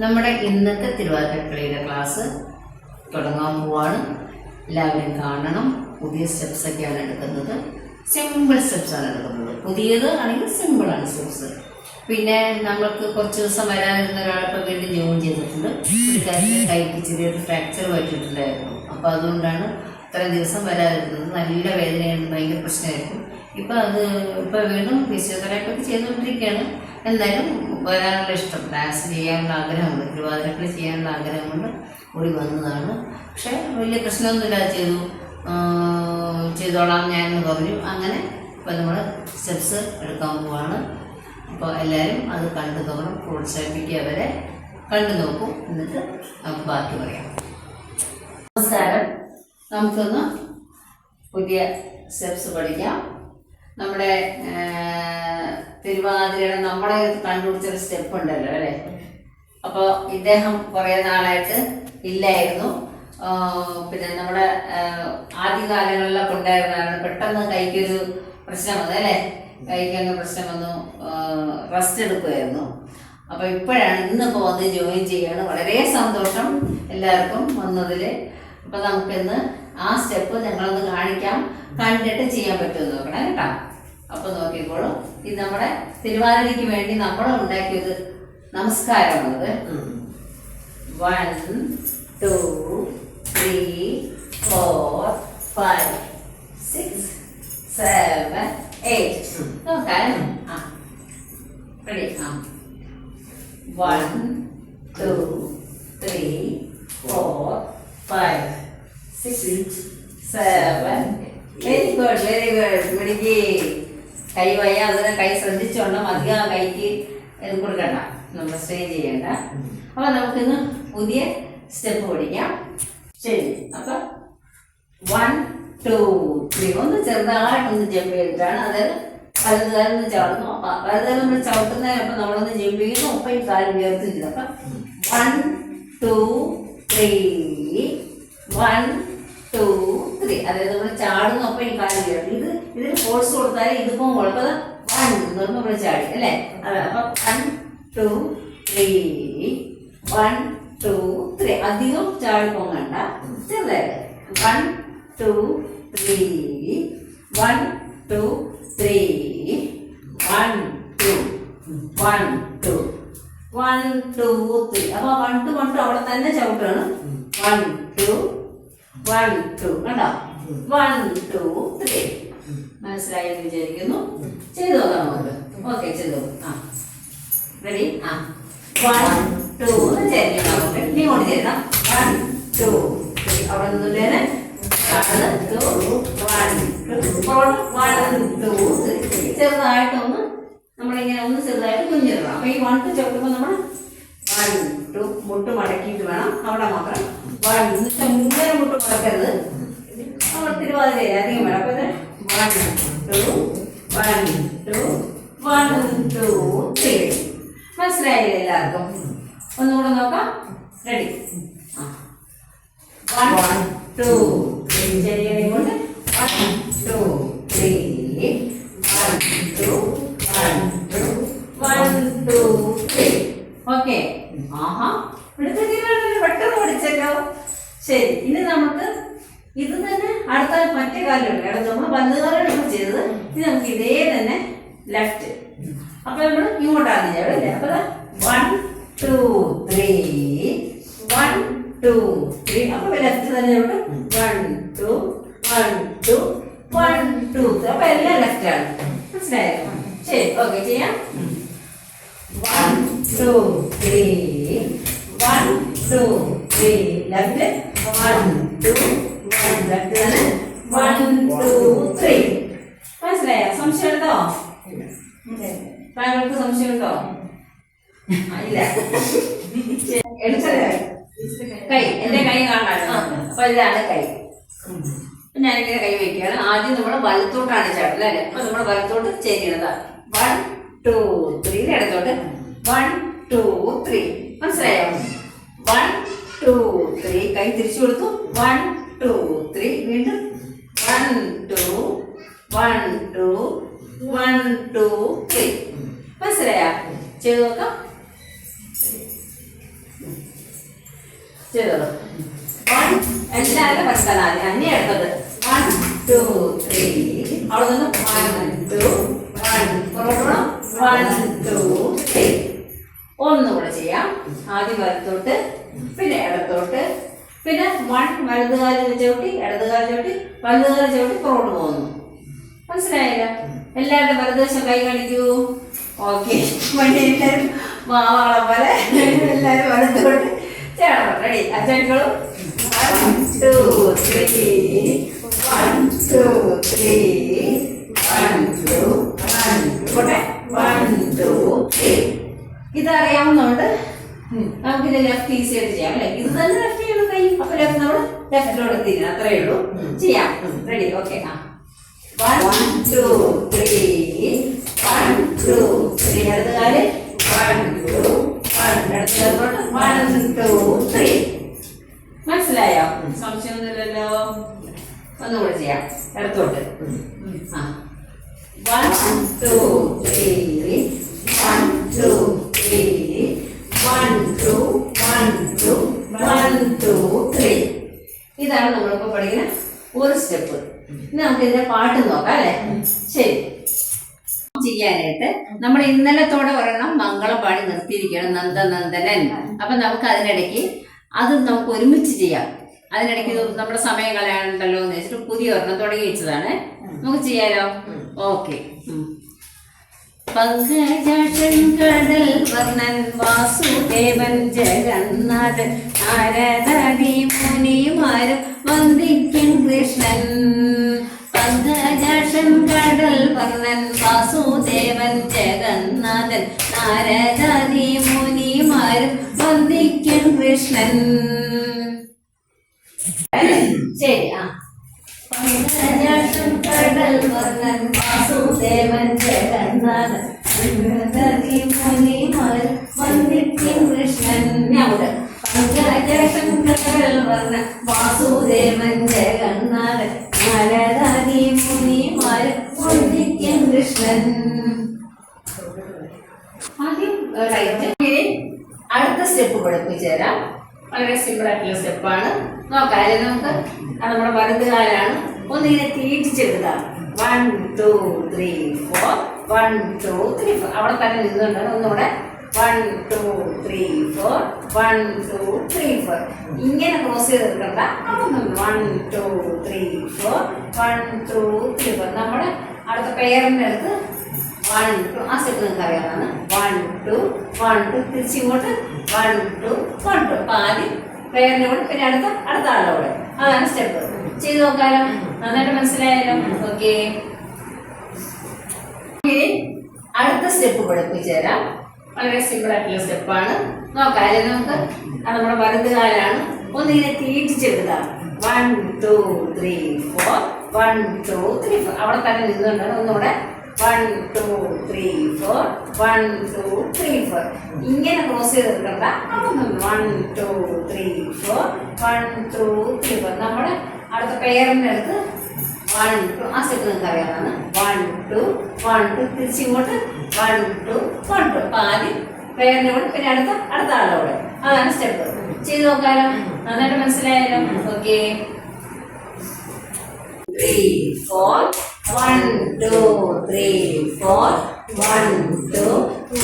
നമ്മുടെ ഇന്നത്തെ തിരുവാതിരക്കളിയുടെ ക്ലാസ് തുടങ്ങാൻ പോവാണ്. എല്ലാവരും കാണണം. പുതിയ സ്റ്റെപ്സ് ഒക്കെയാണ് എടുക്കുന്നത്. സിമ്പിൾ സ്റ്റെപ്സ് ആണ് എടുക്കുന്നത്. പുതിയത് ആണെങ്കിൽ സിമ്പിൾ ആണ് സ്റ്റെപ്സ് പിന്നെ നമ്മൾക്ക് കുറച്ച് ദിവസം വരാനിരുന്ന ഒരാളിപ്പോൾ വീണ്ടും ജോയിൻ ചെയ്തിട്ടുണ്ട്. കൈക്ക് ചെറിയൊരു ഫ്രാക്ചർ പറ്റിയിട്ടുണ്ടായിരുന്നു. അപ്പോൾ അതുകൊണ്ടാണ് ഇത്രയും ദിവസം വരാതിരുന്നത്. നല്ല വേദനയാണ് ഭയങ്കര പ്രശ്നമായിരിക്കും ഇപ്പം അത് ഇപ്പം വീണ്ടും ഫിസിയോതെറാപ്പി ഒക്കെ ചെയ്തുകൊണ്ടിരിക്കുകയാണ്. എന്തായാലും വരാനുള്ള ഇഷ്ടം. ഡാൻസ് ചെയ്യാനുള്ള ആഗ്രഹമുണ്ട് തിരുവാതിരക്കളി ചെയ്യാനുള്ള ആഗ്രഹം കൊണ്ട് കൂടി വന്നതാണ്. പക്ഷേ വലിയ പ്രശ്നമൊന്നുമില്ലാതെ ചെയ്തു. ചെയ്തോളാം ഞാൻ എന്ന് പറഞ്ഞു. അങ്ങനെ ഇപ്പം നമ്മൾ സ്റ്റെപ്സ് എടുക്കാൻ പോവാണ്. അപ്പോൾ എല്ലാവരും അത് കണ്ടു നോക്കണം പ്രോത്സാഹിപ്പിക്കുക അവരെ കണ്ടു നോക്കും. എന്നിട്ട് നമുക്ക് ബാക്കി പറയാം. നമസ്കാരം. നമുക്കൊന്ന് പുതിയ സ്റ്റെപ്സ് പഠിക്കാം. നമ്മുടെ തിരുവാതിരയുടെ നമ്മളെ കണ്ടുപിടിച്ചൊരു സ്റ്റെപ്പ് ഉണ്ടല്ലോ അല്ലേ? അപ്പോൾ ഇദ്ദേഹം കുറേ നാളായിട്ട് ഇല്ലായിരുന്നു. പിന്നെ നമ്മുടെ ആദ്യകാലങ്ങളിലൊക്കെ ഉണ്ടായിരുന്നതാണ്. പെട്ടെന്ന് കൈക്കൊരു പ്രശ്നം വന്നു അല്ലേ? കൈക്കങ്ങ് പ്രശ്നം വന്നു റെസ്റ്റ് എടുക്കുമായിരുന്നു അപ്പോൾ ഇപ്പോഴാണ് ഇന്നിപ്പോൾ വന്ന് ജോയിൻ ചെയ്യാണ്. വളരെ സന്തോഷം എല്ലാവർക്കും വന്നതിൽ അപ്പോൾ നമുക്കിന്ന് ആ സ്റ്റെപ്പ് ഞങ്ങളൊന്ന് കാണിക്കാം. കണ്ടിട്ട് ചെയ്യാൻ പറ്റുമെന്ന് നോക്കണം കേട്ടോ? അപ്പോൾ നോക്കിക്കോളൂ. ഇത് നമ്മുടെ തിരുവാതിരയ്ക്ക് വേണ്ടി നമ്മൾ ഉണ്ടാക്കിയത് നമസ്കാരമുള്ളത് one two three four five six seven eight നോക്കാം ആ. One two three four five six seven very good very good പിടിക്ക് കൈ വയ്യ അതിനെ കൈ ശ്രദ്ധിച്ചോണം അധികം കൈക്ക് ഇത് കൊടുക്കണ്ട. നമ്മൾ സ്ട്രെയിൻ ചെയ്യണ്ട. അപ്പൊ നമുക്കിന്ന് പുതിയ സ്റ്റെപ്പ് പഠിക്കാം. ശരി അപ്പൊ വൺ ടു ത്രീ ഒന്ന് ചെറുതായിട്ടൊന്ന് ജമ്പ് ചെയ്തിട്ടാണ്. അതായത് വലതുകാലം ഒന്ന് ചവിടുന്നു അപ്പൊ വലതുകാലം നമ്മൾ ചവിട്ടുന്നതിനൊപ്പം നമ്മളൊന്ന് ജമ്പ് ചെയ്യുന്നു. ഒപ്പം ഈ കാലം ഉയർത്തി ചെയ്യുന്നു അപ്പൊ one two three one two three അതായത് നമ്മൾ ചാടുന്ന ഒപ്പം ഈ കാലം ഉയർത്തി. ഇത് ഇതിന് ഫോഴ്സ് കൊടുത്താൽ ഇതിപ്പോ കുഴപ്പത് വൺ എന്ന് നമ്മൾ ചാടി അല്ലേ? അപ്പൊ one two three one two three അധികം ചാടി പോകണ്ട ചെറുതായിട്ട്. One two three one two three one two one two one two three അപ്പൊ വൺ ടു വൺ ടു അവിടെ തന്നെ ചവിട്ടാണ് വൺ ടു വൺ ടു കണ്ടോ? വൺ ടു ത്രീ മനസ്സിലായി എന്ന് വിചാരിക്കുന്നു. ചെയ്തു നോക്കാം നമുക്ക്. ഓക്കെ ചെയ്തു ആ. റെഡി ആ. വൺ ടു ചേരണം നമുക്ക് വൺ ടു അവിടെ ത്രീ ചെറുതായിട്ടൊന്ന് നമ്മളിങ്ങനെ ഒന്ന് ചെറുതായിട്ട് കുഞ്ഞിടണം. അപ്പൊ ഈ വൺ ടു ചവിട്ടുമ്പോൾ നമ്മൾ വൺ ടു മുട്ട് മടക്കിയിട്ട് വേണം അവിടെ മാത്രം. വൺ മുന്നേ മുട്ട് മടക്കരുത് നമ്മൾ തിരുവാതിര അധികം വേണം അപ്പൊ ഇത് one two one two three മനസ്സിലായില്ലേ എല്ലാവർക്കും ഒന്നുകൂടെ നോക്കാം റെഡി വൺ ടു ശരിയാണ് കൊണ്ട് one two three one two one two one two three okay ആഹാ. ഇവിടുത്തെ പെട്ടെന്ന് പഠിച്ചല്ലോ. ശരി ഇനി നമുക്ക് ഇത് തന്നെ അടുത്ത മറ്റേ കാലുണ്ട് അവിടെ നമ്മൾ വലതുകാലാണ് ചെയ്തത്. ഇത് നമുക്ക് ഇതേ തന്നെ ലെഫ്റ്റ് അപ്പൊ നമ്മൾ ഇങ്ങോട്ടാണ് ചെയ്യുക അല്ലേ? അപ്പൊ one two three one two three അപ്പൊ ലെഫ്റ്റ് തന്നെ ഉണ്ട്. One two one two one two അപ്പൊ എല്ലാം ലെഫ്റ്റ് ആണ്. മനസ്സിലായോ? ശരി ഓക്കെ ചെയ്യാം. One two three one two three left one two one left തന്നെ വൺ ടു ത്രീ മനസ്സിലായോ സംശയമുണ്ടോ താങ്കൾക്ക് സംശയമുണ്ടോ ആ, ഇല്ല എടുത്തത് കൈ എന്റെ കൈ കാണാണ് അപ്പൊ ഇതാണ് കൈ. ഞാൻ ഇങ്ങനെ കൈ വെക്കുകയാണ്. ആദ്യം നമ്മൾ വലത്തോട്ടാണ് ചാടുന്നത് അല്ലേ? അപ്പൊ നമ്മൾ വലത്തോട്ട് ചേരുന്നത് വൺ ടു ത്രീ ഇടത്തോട്ട്. വൺ ടു ത്രീ മനസ്സിലായോ? വൺ ടു ത്രീ കൈ തിരിച്ചു കൊടുത്തു. വൺ ടു ത്രീ വീണ്ടും. One two one two one two three മനസ്സിലായോ? ചെയ്തു നോക്കാം. ചെയ്തത്. വൺ എല്ലാവരും ആദ്യം. അന്നെ എടുത്തത്. വൺ ടു ത്രീ അവിടെ നിന്ന് വൺ ടു വൺ പുറത്തോട്ട് വൺ ടു ത്രീ ഒന്നുകൂടെ ചെയ്യാം. ആദ്യം വലത്തോട്ട് പിന്നെ ഇടത്തോട്ട്. പിന്നെ വൺ വലതുകാലിൽ ചവിട്ടി ഇടതുകാലിൽ ചവിട്ടി വലതുകാലിൽ ചവിട്ടി പുറകോട്ട് പോകുന്നു. മനസ്സിലായില്ല? എല്ലാവരുടെ വലതുവശം കൈ കാണിക്കൂ. ഓക്കെ വണ്ടി എല്ലാവരും മാവാളെ പോലെ എല്ലാവരും വലത്തോട്ട് two three one two three one two one പോട്ടെ വൺ ടു ത്രീ ഇതറിയാവുന്നതുകൊണ്ട് നമുക്കിത് ലെഫ്റ്റ് ഈസി ആയിട്ട് ചെയ്യാം അല്ലേ? ഇത് തന്നെ ലെഫ്റ്റ് ചെയ്യണം കൈ അപ്പൊ ലെഫ്റ്റ് നമ്മൾ ലെഫ്റ്റിലോട് തിരിഞ്ഞു അത്രേ ഉള്ളൂ. ചെയ്യാം. റെഡി ഓക്കെ ആ. One two three one two three അടുത്ത വൺ ടു വൺ അടുത്ത വൺ ടു മനസ്സിലായോ? സംശയമൊന്നുമില്ലല്ലോ. ഒന്നുകൂടെ ചെയ്യാം. ഇടത്തോട്ട് ആ. One two three one two three one two one two one two three ഇതാണ് നമ്മളിപ്പോൾ പഠിക്കുന്ന ഒരു സ്റ്റെപ്പ് ഇനി നമുക്ക് ഇതിന്റെ പാട്ട് നോക്കാം അല്ലേ? ശരി. ചെയ്യാനായിട്ട് നമ്മൾ ഇന്നലത്തോടെ ഒരെണ്ണം മംഗളം പാടി നിർത്തിയിരിക്കണം നന്ദനന്ദനൻ അപ്പൊ നമുക്ക് അതിനിടയ്ക്ക് അത് നമുക്ക് ഒരുമിച്ച് ചെയ്യാം. അതിനിടയ്ക്ക് നമ്മുടെ സമയം കളയാനുണ്ടല്ലോ എന്ന് വെച്ചിട്ട് പുതിയ ഒരെണ്ണം തുടങ്ങി വെച്ചതാണ്. നമുക്ക് ചെയ്യാലോ? ഓക്കെ. പങ്കജടൽ വർണൻ വാസുദേവൻ ജഗന്നാഥൻ നാരദാദി മുനിമാരും വന്ദിക്കും കൃഷ്ണൻ. പങ്കജൻ കടൽ വർണൻ വാസുദേവൻ ജഗന്നാഥൻ നാരദാദി മുനിമാരും വന്ദിക്കും കൃഷ്ണൻ. ശരി ആ. കടൽ വർണൻ വാസുദേവൻ ജഗന്നാഥൻ മുനിമാർ വന്ദിക്കും കൃഷ്ണൻ. ഞാവുട് പങ്കജാക്ഷം കടൽ വർണൻ വാസുദേവൻ ജഗന്നാഥൻ നാരദാദി മുനിമാർ വന്ദിക്കും കൃഷ്ണൻ. ആദ്യം റൈറ്റ്. അടുത്ത സ്റ്റെപ്പ് പഠിപ്പിച്ചു തരാം. വളരെ സിമ്പിൾ ആയിട്ടുള്ള സ്റ്റെപ്പാണ് നോക്കാം അതായത് നമുക്ക്? അത് നമ്മുടെ വലുതുകാലാണ് ഒന്ന് ഇങ്ങനെ തീറ്റിച്ചെടുക്കാം one two three four one two three four അവിടെ തന്നെ നിന്നുകൊണ്ടാണ് ഒന്നുകൂടെ one two three four one two three four ഇങ്ങനെ cross ചെയ്തെടുക്കണ്ട. One two three four one two three four നമ്മുടെ അടുത്ത പേരന്റെ അടുത്ത് വൺ ടു ആ സ്റ്റെപ്പ് നിങ്ങൾക്ക് അറിയാവുന്നതാണ്. വൺ ടു വൺ ടു തിരിച്ചിങ്ങോട്ട് വൺ ടു വൺ ടു അപ്പൊ ആദ്യം പ്രേയറിന്റെ കൂടെ പിന്നെ അടുത്ത അടുത്ത ആളുടെ അതാണ് സ്റ്റെപ്പ് ചെയ്ത് നോക്കാലോ. നന്നായിട്ട് മനസ്സിലായാലോ ഓക്കെ അടുത്ത സ്റ്റെപ്പ് പഠിപ്പിച്ചുതരാം വളരെ സിമ്പിൾ ആയിട്ടുള്ള സ്റ്റെപ്പാണ് നോക്കാം അതിൽ നമുക്ക്. നമ്മുടെ വലത് കാലാണ്. ഒന്ന് ഇങ്ങനെ തീറ്റിച്ചെടുക്കാം. One two three four one two three four അവിടെ തന്നെ നിന്നുകൊണ്ടാണ് ഒന്നുകൂടെ ഇങ്ങനെ cross ചെയ്തെടുക്കണ്ട one two three four one two three four നമ്മുടെ അടുത്ത പെയറിന്റെ അടുത്ത് വൺ ടു ആ സ്റ്റെപ്പ് നിങ്ങൾക്ക് അറിയാവുന്നതാണ്. വൺ ടു വൺ ടു തിരിച്ചിങ്ങോട്ട് വൺ ടു വൺ ടു അപ്പൊ ആദ്യം പേരന്റെ കൂടെ പിന്നെ അടുത്ത അടുത്ത ആളുടെ അതാണ് സ്റ്റെപ്പ് ചെയ്ത് നോക്കാലോ. നന്നായിട്ട് മനസ്സിലായാലോ? Okay three four one two three four one two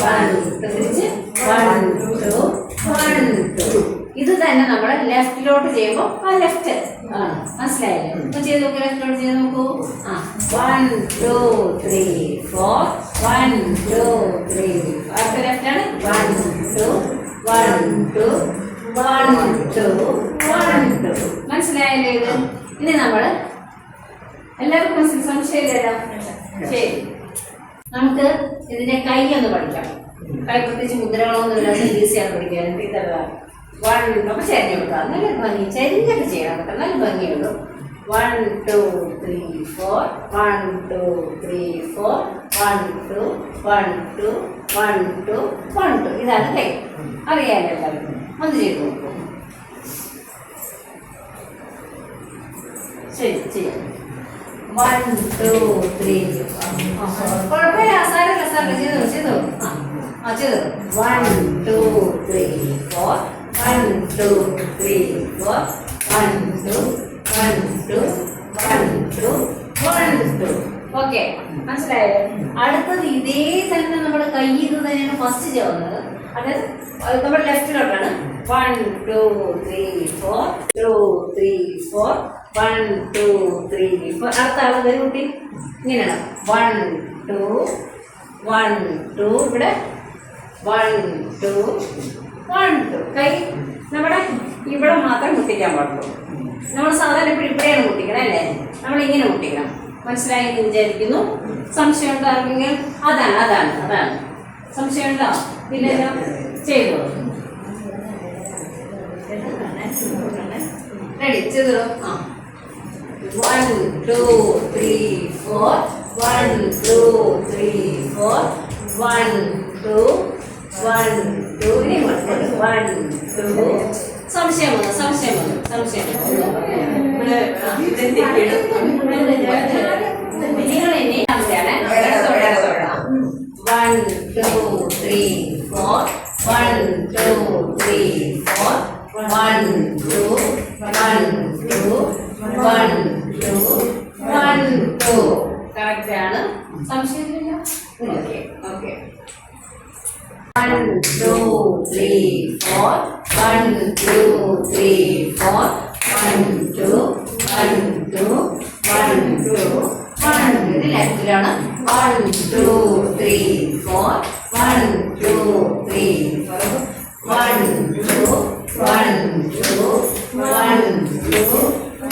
one two തിരിച്ച് വൺ ടു വൺ ടു ഇത് തന്നെ നമ്മൾ ലെഫ്റ്റിലോട്ട് ചെയ്യുമ്പോൾ ആ ലെഫ്റ്റ് മനസ്സിലായില്ലേ? ഇപ്പൊ ചെയ്ത് നോക്കൂ ലെഫ്റ്റിലോട്ട് ചെയ്ത് നോക്കൂ. ആ one two three four one two three അടുത്ത ലെഫ്റ്റ് ആണ്. One two one two one two one two മനസ്സിലായല്ലേ ഇത്? ഇനി നമ്മൾ എല്ലാവർക്കും സംശയമില്ലല്ലോ ശരി നമുക്ക് ഇതിന്റെ കൈ ഒന്ന് പഠിക്കാം. കൈ പ്രത്യേകിച്ച് മുദ്രകളൊന്നും ഇല്ലാതെ ഈസിയാണ് പഠിക്കാൻ ഇതല്ല വൺ അപ്പൊ ചരിഞ്ഞ് കൊടുക്കാം. നല്ല ഭംഗി. ചരിഞ്ഞൊക്കെ ചെയ്യണം കേട്ടോ നല്ല ഭംഗിയുള്ളൂ. One two three four one two three four one two one two one two one two ഇതാണ് കൈ. അറിയാമല്ലോ ഒന്ന് ചെയ്ത് നോക്കൂ. ശരി ചെയ്യാം വൺ ടു ത്രീ കുഴപ്പമില്ല. സാരമില്ല സാരമില്ല. ചെയ്തോ ചെയ്തോ ആ ചെയ്തോ one two three four one two three four one two one two one two one two okay മനസ്സിലായോ? അടുത്തത് ഇതേ തന്നെ നമ്മുടെ കയ്യിൽ നിന്ന് തന്നെയാണ് ഫസ്റ്റ് ചെയ്യുന്നത് അതായത് അത് നമ്മുടെ ലെഫ്റ്റിലോട്ടാണ് one two three four two three four one two three ഇപ്പോൾ അടുത്ത ആൾ വരും കുട്ടി? ഇങ്ങനെയാണ്. വൺ ടു വൺ ടു ഇവിടെ വൺ ടു വൺ ടു കൈ നമ്മുടെ ഇവിടെ മാത്രം കുത്തിക്കാൻ പാടുള്ളൂ. നമ്മൾ സാധാരണ ഇപ്പോൾ ഇവിടെയാണ് കുട്ടിക്കണം അല്ലേ? നമ്മൾ ഇങ്ങനെ കുട്ടിക്കണം മനസ്സിലായി എന്ന് വിചാരിക്കുന്നു. സംശയമുണ്ടോ ആർക്കെങ്കിലും? അതാണ് അതാണ് അതാണ്. സംശയമുണ്ടോ ഇല്ലല്ലോ. ചെയ്തു. റെഡി ചെയ്തോ. ആ. One two three four one two three four one two one two ഇനി വൺ ടു സംശയം വന്നു സംശയം വന്നു സംശയം നിങ്ങൾ എന്നെ one two three four one two three four one two one two one two one two correct ആണ് സംശയമില്ല okay okay one two three four one two three four one two one two one two one ഇത് ലെഫ്റ്റിലാണ് one two three four one two three four one two one two one two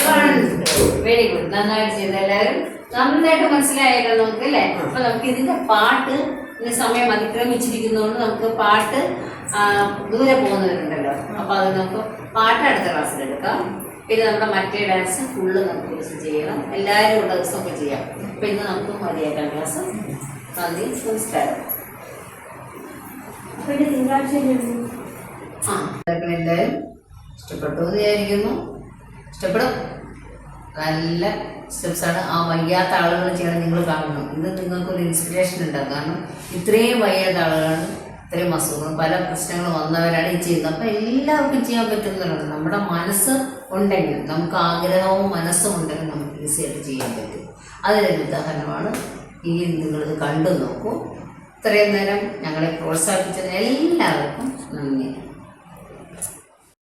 one two very good നന്നായിട്ട് ചെയ്ത എല്ലാവരും. നന്നായിട്ട് മനസ്സിലായല്ലോ നമുക്ക് അല്ലേ? അപ്പൊ നമുക്ക് ഇതിന്റെ പാട്ട് ഇതിന് സമയം അതിക്രമിച്ചിരിക്കുന്നതുകൊണ്ട് നമുക്ക് പാട്ട് ദൂരെ പോകുന്നവരുണ്ടല്ലോ. അപ്പൊ അത് നമുക്ക് പാട്ട് അടുത്ത ക്ലാസ്സിൽ എടുക്കാം. പിന്നെ നമ്മുടെ മറ്റേ ഡാൻസ് ഫുള്ള് നമുക്ക് ദിവസം ചെയ്യണം. എല്ലാവരും ഉള്ള ദിവസമൊക്കെ ചെയ്യാം. അപ്പൊ ഇന്ന് നമുക്ക് മതിയാക്കാം ക്ലാസ് നന്ദി. നമസ്കാരം. തിങ്കളാഴ്ച ആ ഇതൊക്കെ എല്ലാവരും ഇഷ്ടപ്പെട്ടു എന്ന് വിചാരിക്കുന്നു. ഇഷ്ടപ്പെടും. നല്ല സ്റ്റെപ്സ് ആണ്. ആ വയ്യാത്ത ആളുകൾ ചെയ്യണം നിങ്ങൾ കാണണം. ഇത് നിങ്ങൾക്ക് ഒരു ഇൻസ്പിറേഷൻ ഉണ്ടാകും. കാരണം ഇത്രയും വയ്യാത്ത ആളുകളാണ് ഇത്രയും അസുഖങ്ങളും പല പ്രശ്നങ്ങൾ വന്നവരാണ് ഈ ചെയ്യുന്നത്. അപ്പം എല്ലാവർക്കും ചെയ്യാൻ പറ്റുന്നവരാണ് നമ്മുടെ മനസ്സ് ഉണ്ടെങ്കിൽ നമുക്ക് ആഗ്രഹവും മനസ്സും ഉണ്ടെങ്കിൽ നമുക്ക് ഈസിയായിട്ട് ചെയ്യാൻ പറ്റും. അതിലൊരു ഉദാഹരണമാണ് ഈ നിങ്ങളിത് കണ്ടു നോക്കൂ. ഇത്രയും നേരം ഞങ്ങളെ പ്രോത്സാഹിപ്പിച്ചതിന് എല്ലാവർക്കും നന്ദി.